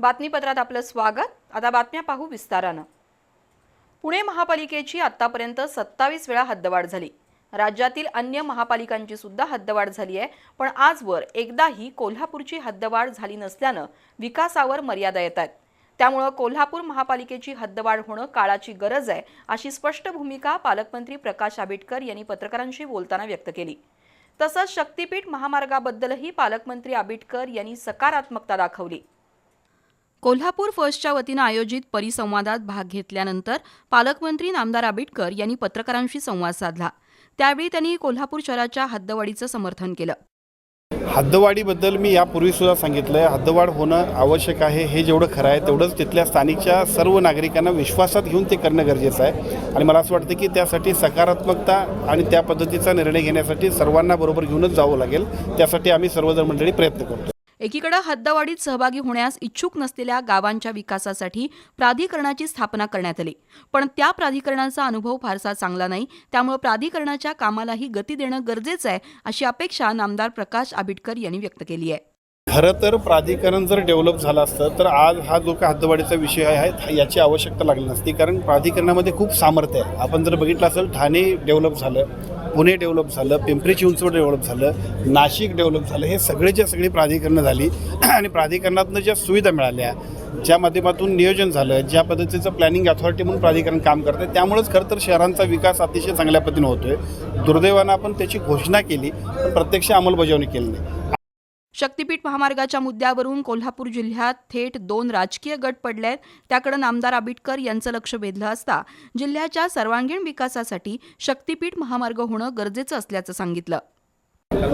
बातमीपत्रात आपलं स्वागत. आता बातम्या पाहू विस्तारानं. पुणे महापालिकेची आतापर्यंत सत्तावीस वेळा हद्दवाढ झाली. राज्यातील अन्य महापालिकांची सुद्धा हद्दवाढ झाली आहे. पण आजवर एकदाही कोल्हापूरची हद्दवाढ झाली नसल्यानं विकासावर मर्यादा येत आहेत. त्यामुळं कोल्हापूर महापालिकेची हद्दवाढ होणं काळाची गरज आहे अशी स्पष्ट भूमिका पालकमंत्री प्रकाश आंबेडकर यांनी पत्रकारांशी बोलताना व्यक्त केली. तसंच शक्तीपीठ महामार्गाबद्दलही पालकमंत्री आंबेडकर यांनी सकारात्मकता दाखवली. कोल्हापूर फर्स्टच्या वतीनं आयोजित परिसंवादात भाग घेतल्यानंतर पालकमंत्री नामदार आंबेडकर यांनी पत्रकारांशी संवाद साधला. त्यावेळी त्यांनी कोल्हापूर शहराच्या हद्दवाढीचं समर्थन केलं. हद्दवाढीबद्दल मी यापूर्वी सुद्धा सांगितलं आहे हद्दवाढ होणं आवश्यक आहे हे जेवढं खरं आहे तेवढंच तिथल्या स्थानिकच्या सर्व नागरिकांना विश्वासात घेऊन ते करणं गरजेचं आहे. आणि मला असं वाटतं की त्यासाठी सकारात्मकता आणि त्या पद्धतीचा निर्णय घेण्यासाठी सर्वांना बरोबर घेऊनच जावं लागेल. त्यासाठी आम्ही सर्वजण मंडळी प्रयत्न करतो एकीकडे हद्दवाढीत सहभागी होण्यास इच्छुक नसलेल्या गावांच्या विकासासाठी प्राधिकरणाची स्थापना करण्यात आली. पण त्या प्राधिकरणाचा अनुभव फारसा चांगला नाही. त्यामुळे प्राधिकरणाच्या कामालाही गती देणं गरजेचं आहे अशी अपेक्षा नामदार प्रकाश आंबेडकर यांनी व्यक्त केली आहे. खरं तर प्राधिकरण जर डेव्हलप झालं असतं तर आज हा जो काय हद्दवाढीचा विषय आहे याची आवश्यकता लागली नसती. कारण प्राधिकरणामध्ये खूप सामर्थ्य आहे. आपण जर बघितलं असेल ठाणे डेव्हलप झालं. पुणे डेव्हलप झालं पिंपरी चिंचवड डेव्हलप झालं नाशिक डेव्हलप झालं हे सगळेच्या सगळी प्राधिकरणं झाली. आणि प्राधिकरणातनं ज्या सुविधा मिळाल्या ज्या माध्यमातून नियोजन झालं ज्या पद्धतीचं प्लॅनिंग अथॉरिटी म्हणून प्राधिकरण काम करतं त्यामुळेच खरं तर शहरांचा विकास अतिशय चांगल्या पद्धतीनं होतोय. दुर्दैवानं आपण त्याची घोषणा केली पण प्रत्यक्ष अंमलबजावणी केली नाही. शक्तीपीठ महामार्गाच्या मुद्द्यावरून कोल्हापूर जिल्ह्यात थेट दोन राजकीय गट पडले आहेत त्याकडे नामदार यांचं लक्ष वेधलं असता जिल्ह्याच्या सर्वांगीण विकासासाठी शक्तीपीठ महामार्ग होणं गरजेचं असल्याचं सांगितलं.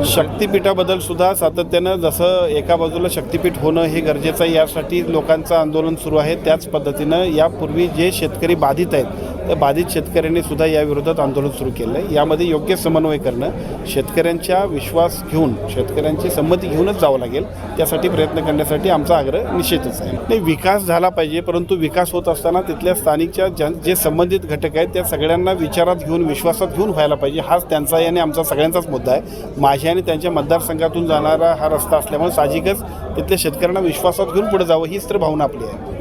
शक्तीपीठाबद्दल सुद्धा सातत्यानं जसं एका बाजूला शक्तिपीठ होणं हे गरजेचं आहे यासाठी लोकांचं आंदोलन सुरू आहे. त्याच पद्धतीनं यापूर्वी जे शेतकरी बाधित आहेत त्या बाधित शेतकऱ्यांनी सुद्धा या विरोधात आंदोलन सुरू केलं आहे यामध्ये योग्य समन्वय करणं शेतकऱ्यांच्या विश्वास घेऊन शेतकऱ्यांची संमती घेऊनच जावं लागेल त्यासाठी प्रयत्न करण्यासाठी आमचा आग्रह निश्चितच आहे. नाही विकास झाला पाहिजे परंतु विकास होत असताना तिथल्या स्थानिकच्या ज्या जे संबंधित घटक आहेत त्या सगळ्यांना विचारात घेऊन विश्वासात घेऊन व्हायला पाहिजे. हाच त्यांचा आणि आमचा सगळ्यांचाच मुद्दा आहे. माझ्या आणि त्यांच्या मतदारसंघातून जाणारा हा रस्ता असल्यामुळे साहजिकच तिथल्या शेतकऱ्यांना विश्वासात घेऊन पुढे जावं हीच तर भावना आपली आहे.